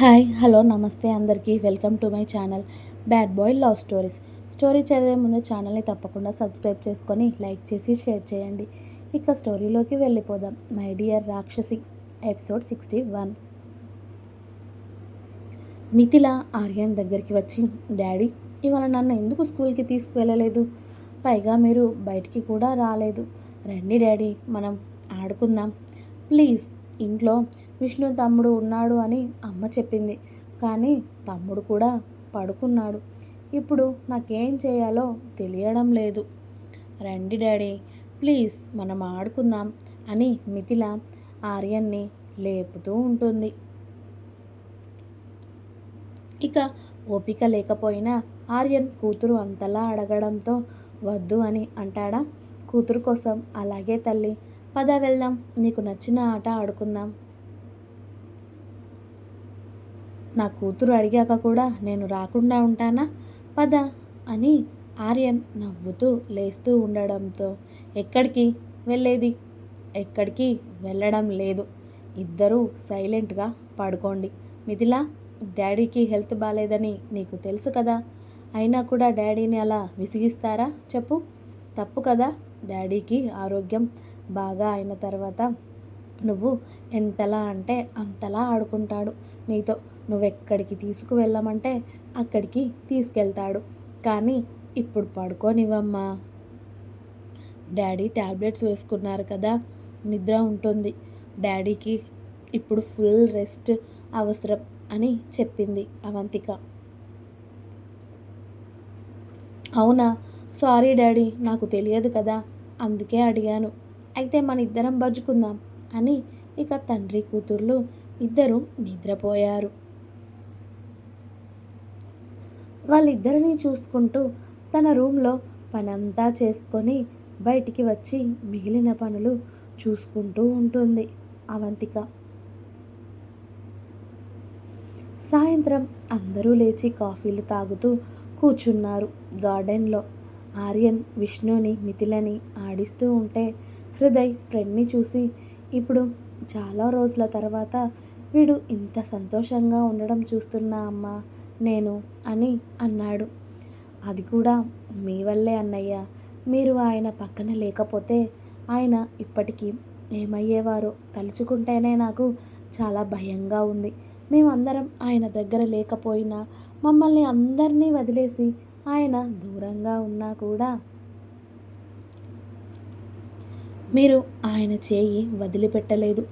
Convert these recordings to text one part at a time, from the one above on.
Hi hello నమస్తే అందరికీ. Welcome to my channel bad boy love stories. Story చదివే ముందు ఛానల్ని తప్పకుండా సబ్స్క్రైబ్ చేసుకొని లైక్ చేసి షేర్ చేయండి. ఇక స్టోరీలోకి వెళ్ళిపోదాం. My dear Rakshasi episode sixty one. Mithila Aryan దగ్గరికి వచ్చి డాడీ ఇవాళ నన్ను ఎందుకు స్కూల్కి తీసుకువెళ్ళలేదు? పైగా మీరు బయటికి కూడా రాలేదు. రండి డాడీ మనం ఆడుకుందాం. ప్లీజ్ ఇంట్లో విష్ణు తమ్ముడు ఉన్నాడు అని అమ్మ చెప్పింది. కానీ తమ్ముడు కూడా పడుకున్నాడు. ఇప్పుడు నాకేం చేయాలో తెలియడం లేదు. రండి డాడీ ప్లీజ్ మనం ఆడుకుందాం అని మిథిల ఆర్యన్ని లేపుతూ ఉంటుంది. ఇక ఓపిక లేకపోయినా ఆర్యన్ కూతురు అంతలా అడగడంతో వద్దు అని అంటాడా? కూతురు కోసం అలాగే తల్లి పద వెళ్దాం నీకు నచ్చిన ఆట ఆడుకుందాం. నా కూతురు అడిగాక కూడా నేను రాకుండా ఉంటానా? పద అని ఆర్యన్ నవ్వుతూ లేస్తూ ఉండడంతో ఎక్కడికి వెళ్ళేది? ఎక్కడికి వెళ్ళడం లేదు. ఇద్దరూ సైలెంట్గా పడుకోండి. మిథిలా డాడీకి హెల్త్ బాగాలేదని నీకు తెలుసు కదా? అయినా కూడా డాడీని అలా విసిగిస్తారా? చెప్పు. తప్పు కదా? డాడీకి ఆరోగ్యం బాగా అయిన తర్వాత నువ్వు ఎంతలా అంటే అంతలా ఆడుకుంటాడు. నీతో నువ్వెక్కడికి తీసుకువెళ్ళమంటే అక్కడికి తీసుకెళ్తాడు. కానీ ఇప్పుడు పడుకోనివ్వమ్మా. డాడీ ట్యాబ్లెట్స్ వేసుకున్నారు కదా నిద్ర ఉంటుంది. డాడీకి ఇప్పుడు ఫుల్ రెస్ట్ అవసరం అని చెప్పింది అవంతిక. అవునా? సారీ డాడీ నాకు తెలియదు కదా అందుకే అడిగాను. అయితే మన ఇద్దరం బజ్జుకుందాం అని ఇక తండ్రి కూతుర్లు ఇద్దరూ నిద్రపోయారు. వాళ్ళిద్దరినీ చూసుకుంటూ తన రూమ్లో పనంతా చేసుకొని బయటికి వచ్చి మిగిలిన పనులు చూసుకుంటూ ఉంటుంది అవంతిక. సాయంత్రం అందరూ లేచి కాఫీలు తాగుతూ కూర్చున్నారు గార్డెన్లో. ఆర్యన్ విష్ణుని మిథిలని ఆడిస్తూ ఉంటే హృదయ్ ఫ్రెండ్ని చూసి ఇప్పుడు చాలా రోజుల తర్వాత వీడు ఇంత సంతోషంగా ఉండడం చూస్తున్నా అమ్మా నేను అని అన్నాడు. అది కూడా మీ వల్లే అన్నయ్య. మీరు ఆయన పక్కన లేకపోతే ఆయన ఇప్పటికీ ఏమయ్యేవారో తలుచుకుంటేనే నాకు చాలా భయంగా ఉంది. మేమందరం ఆయన దగ్గర లేకపోయినా మమ్మల్ని అందరినీ వదిలేసి ఆయన దూరంగా ఉన్నా కూడా మీరు ఆయన చేయి వదిలిపెట్టలేదు.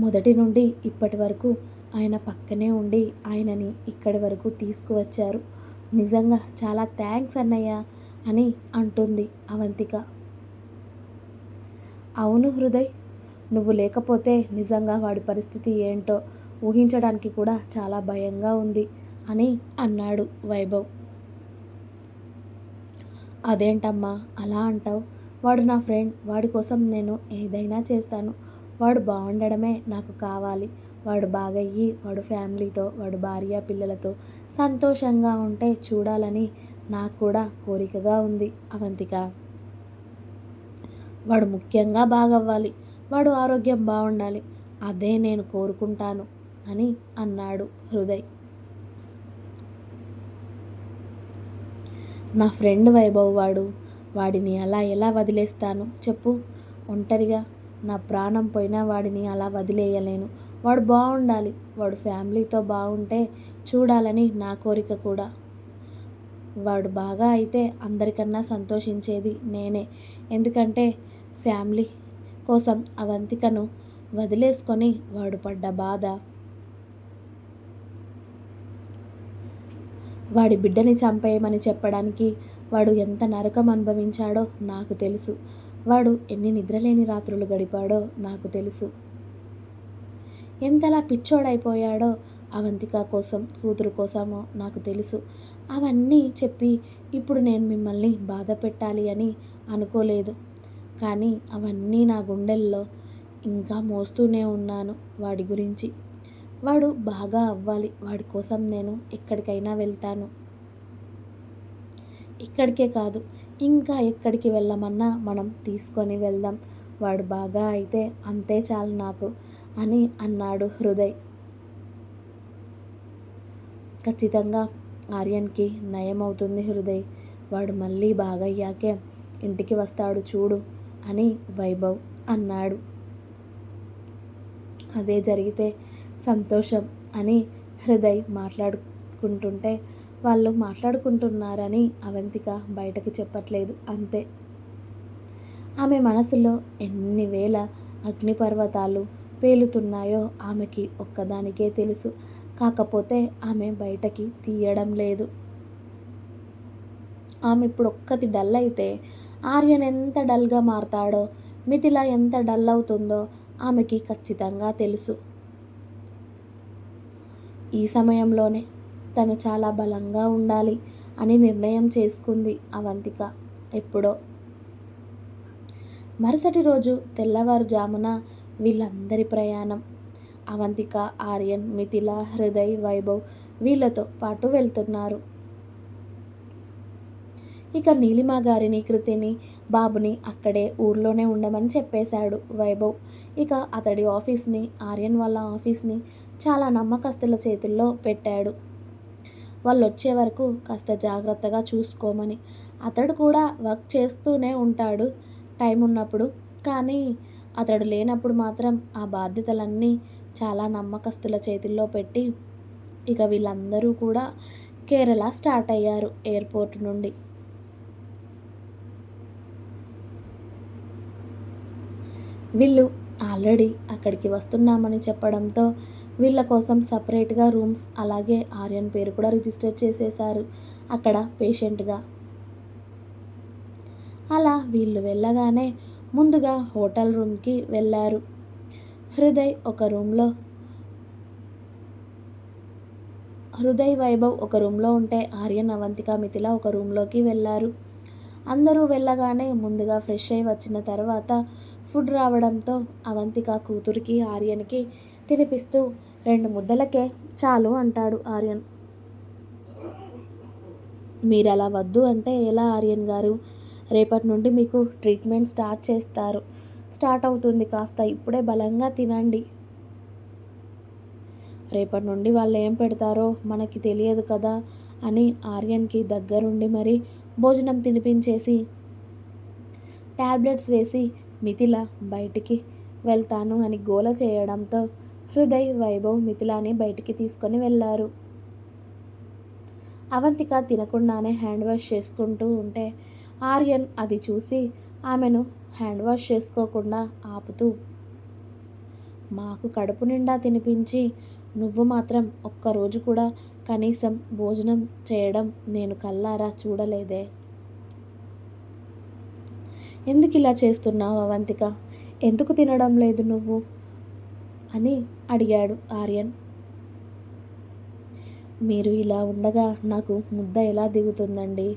మొదటి నుండి ఇప్పటి వరకు ఆయన పక్కనే ఉండి ఆయనని ఇక్కడి వరకు తీసుకువచ్చారు. నిజంగా చాలా థ్యాంక్స్ అన్నయ్య అని అంటుంది అవంతిక. అవును హృదయ్ నువ్వు లేకపోతే నిజంగా వాడి పరిస్థితి ఏంటో ఊహించడానికి కూడా చాలా భయంగా ఉంది అని అన్నాడు వైభవ్. అదేంటమ్మా అలా అంటావు? వాడు నా ఫ్రెండ్ వాడి కోసం నేను ఏదైనా చేస్తాను. వాడు బాగుండడమే నాకు కావాలి. వాడు బాగయ్యి వాడు ఫ్యామిలీతో వాడు భార్య పిల్లలతో సంతోషంగా ఉంటే చూడాలని నాకు కూడా కోరికగా ఉంది అవంతిక. వాడు ముఖ్యంగా బాగవ్వాలి వాడు ఆరోగ్యం బాగుండాలి అదే నేను కోరుకుంటాను అని అన్నాడు హృదయ్. నా ఫ్రెండ్ వైభవ్ వాడు వాడిని అలా ఎలా వదిలేస్తాను చెప్పు? ఒంటరిగా నా ప్రాణం పోయినా వాడిని అలా వదిలేయలేను వాడు బాగుండాలి. వాడు ఫ్యామిలీతో బాగుంటే చూడాలని నా కోరిక కూడా. వాడు బాగా అయితే అందరికన్నా సంతోషించేది నేనే. ఎందుకంటే ఫ్యామిలీ కోసం అవంతికను వదిలేసుకొని వాడు పడ్డ బాధ. వాడి బిడ్డని చంపేయమని చెప్పడానికి వాడు ఎంత నరకం అనుభవించాడో నాకు తెలుసు. వాడు ఎన్ని నిద్రలేని రాత్రులు గడిపాడో నాకు తెలుసు. ఎంతలా పిచ్చోడైపోయాడో అవంతిక కోసం కూతురు కోసమో నాకు తెలుసు. అవన్నీ చెప్పి ఇప్పుడు నేను మిమ్మల్ని బాధ పెట్టాలి అని అనుకోలేదు. కానీ అవన్నీ నా గుండెల్లో ఇంకా మోస్తూనే ఉన్నాను వాడి గురించి. వాడు బాగా అవ్వాలి వాడి కోసం నేను ఎక్కడికైనా వెళ్తాను. ఇక్కడికే కాదు ఇంకా ఎక్కడికి వెళ్ళమన్నా మనం తీసుకొని వెళ్దాం. వాడు బాగా అయితే అంతే చాలు నాకు అని అన్నాడు హృదయ్. ఖచ్చితంగా ఆర్యన్కి నయం అవుతుంది హృదయ్. వాడు మళ్ళీ బాగయ్యాకే ఇంటికి వస్తాడు చూడు అని వైభవ్ అన్నాడు. అదే జరిగితే సంతోషం అని హృదయ్ మాట్లాడుకుంటుంటే వాళ్ళు మాట్లాడుకుంటున్నారని అవంతిక బయటకు చెప్పట్లేదు. అంతే. ఆమె మనసులో ఎన్ని వేల అగ్నిపర్వతాలు పేలుతున్నాయో ఆమెకి ఒక్కదానికే తెలుసు. కాకపోతే ఆమె బయటకి తీయడం లేదు. ఆమె ఇప్పుడు ఒక్కటి డల్ అయితే ఆర్యన్ ఎంత డల్గా మారతాడో మిథిల ఎంత డల్ అవుతుందో ఆమెకి ఖచ్చితంగా తెలుసు. ఈ సమయంలోనే తను చాలా బలంగా ఉండాలి అని నిర్ణయం చేసుకుంది అవంతిక. ఎప్పుడో మరుసటి రోజు తెల్లవారుజామున వీళ్ళందరి ప్రయాణం. అవంతిక ఆర్యన్ మిథిల హృదయ్ వైభవ్ వీళ్ళతో పాటు వెళ్తున్నారు. ఇక నీలిమ గారిని కృతిని బాబుని అక్కడే ఊర్లోనే ఉండమని చెప్పేశాడు వైభవ్. ఇక అతడి ఆఫీస్ని ఆర్యన్ వాళ్ళ ఆఫీస్ని చాలా నమ్మకస్తుల చేతుల్లో పెట్టాడు. వాళ్ళు వచ్చే వరకు కాస్త జాగ్రత్తగా చూసుకోమని. అతడు కూడా వర్క్ చేస్తూనే ఉంటాడు. టైం ఉన్నప్పుడు. కానీ అతడు లేనప్పుడు మాత్రం ఆ బాధ్యతలన్నీ చాలా నమ్మకస్తుల చేతుల్లో పెట్టి ఇక వీళ్ళందరూ కూడా కేరళ స్టార్ట్ అయ్యారు ఎయిర్పోర్ట్ నుండి. వీళ్ళు ఆల్రెడీ అక్కడికి వస్తున్నామని చెప్పడంతో వీళ్ళ కోసం సపరేట్గా రూమ్స్ అలాగే ఆర్యన్ పేరు కూడా రిజిస్టర్ చేసేశారు. అక్కడ పేషెంట్గా అలా వీళ్ళు వెళ్ళగానే ముందుగా హోటల్ రూమ్కి వెళ్ళారు. హృదయ్ ఒక రూమ్లో హృదయ్ వైభవ్ ఒక రూమ్లో ఉంటే ఆర్యన్ అవంతిక మిథిల ఒక రూమ్లోకి వెళ్ళారు. అందరూ వెళ్ళగానే ముందుగా ఫ్రెష్ అయి వచ్చిన తర్వాత ఫుడ్ రావడంతో అవంతిక కూతురికి ఆర్యన్కి తినిపిస్తూ రెండు ముద్దలకే చాలు అంటాడు ఆర్యన్. మీరు అలా వద్దు అంటే ఎలా ఆర్యన్ గారు? రేపటి నుండి మీకు ట్రీట్మెంట్ స్టార్ట్ చేస్తారు. స్టార్ట్ అవుతుంది కాస్త ఇప్పుడే బలంగా తినండి. రేపటి నుండి వాళ్ళు ఏం పెడతారో మనకి తెలియదు కదా అని ఆర్యన్కి దగ్గరుండి మరి భోజనం తినిపించేసి ట్యాబ్లెట్స్ వేసి మిథిల బయటికి వెళ్తాను అని గోల చేయడంతో హృదయ్ వైభవ్ మిథిలాని బయటికి తీసుకొని వెళ్ళారు. అవంతిక తినకుండానే హ్యాండ్ వాష్ చేసుకుంటూ ఉంటే ఆర్యన్ అది చూసి ఆమెను హ్యాండ్ వాష్ చేసుకోకుండా ఆపుతూ మాకు కడుపు నిండా తినిపించి నువ్వు మాత్రం ఒక్కరోజు కూడా కనీసం భోజనం చేయడం నేను కల్లారా చూడలేదే? ఎందుకు ఇలా చేస్తున్నావు అవంతిక? ఎందుకు తినడం లేదు నువ్వు అని అడిగాడు ఆర్యన్. మీరు ఇలా ఉండగా నాకు ముద్ద ఎలా దిగుతుందండి?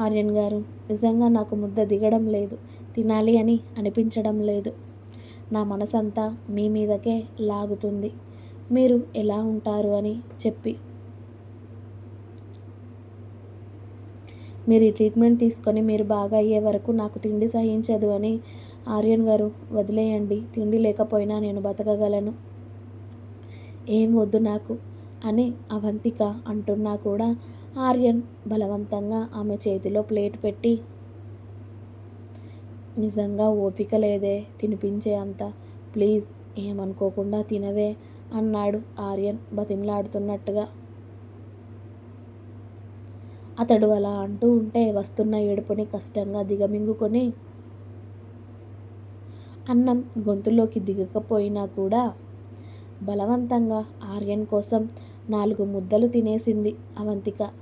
ఆర్యన్ గారు. నిజంగా నాకు ముద్ద దిగడం లేదు తినాలి అని అనిపించడం లేదు. నా మనసంతా మీ మీదకే లాగుతుంది. మీరు ఎలా ఉంటారు అని చెప్పి. మీరు ఈ ట్రీట్మెంట్ తీసుకొని మీరు బాగా అయ్యే వరకు నాకు తిండి సహించదు అని ఆర్యన్ గారు వదిలేయండి. తిండి లేకపోయినా నేను బతకగలను. ఏం వద్దు నాకు అని అవంతిక అంటున్నా కూడా ఆర్యన్ బలవంతంగా ఆమె చేతిలో ప్లేట్ పెట్టి నిజంగా ఓపిక లేదే తినిపించే అంత. ప్లీజ్ ఏమనుకోకుండా తినవే అన్నాడు ఆర్యన్ బతిమలాడుతున్నట్టుగా. అతడు అలా అంటూ ఉంటే వస్తున్న ఏడుపుని కష్టంగా దిగమింగుకొని అన్నం గొంతులోకి దిగకపోయినా కూడా బలవంతంగా ఆర్యన్ కోసం నాలుగు ముద్దలు తినేసింది అవంతిక.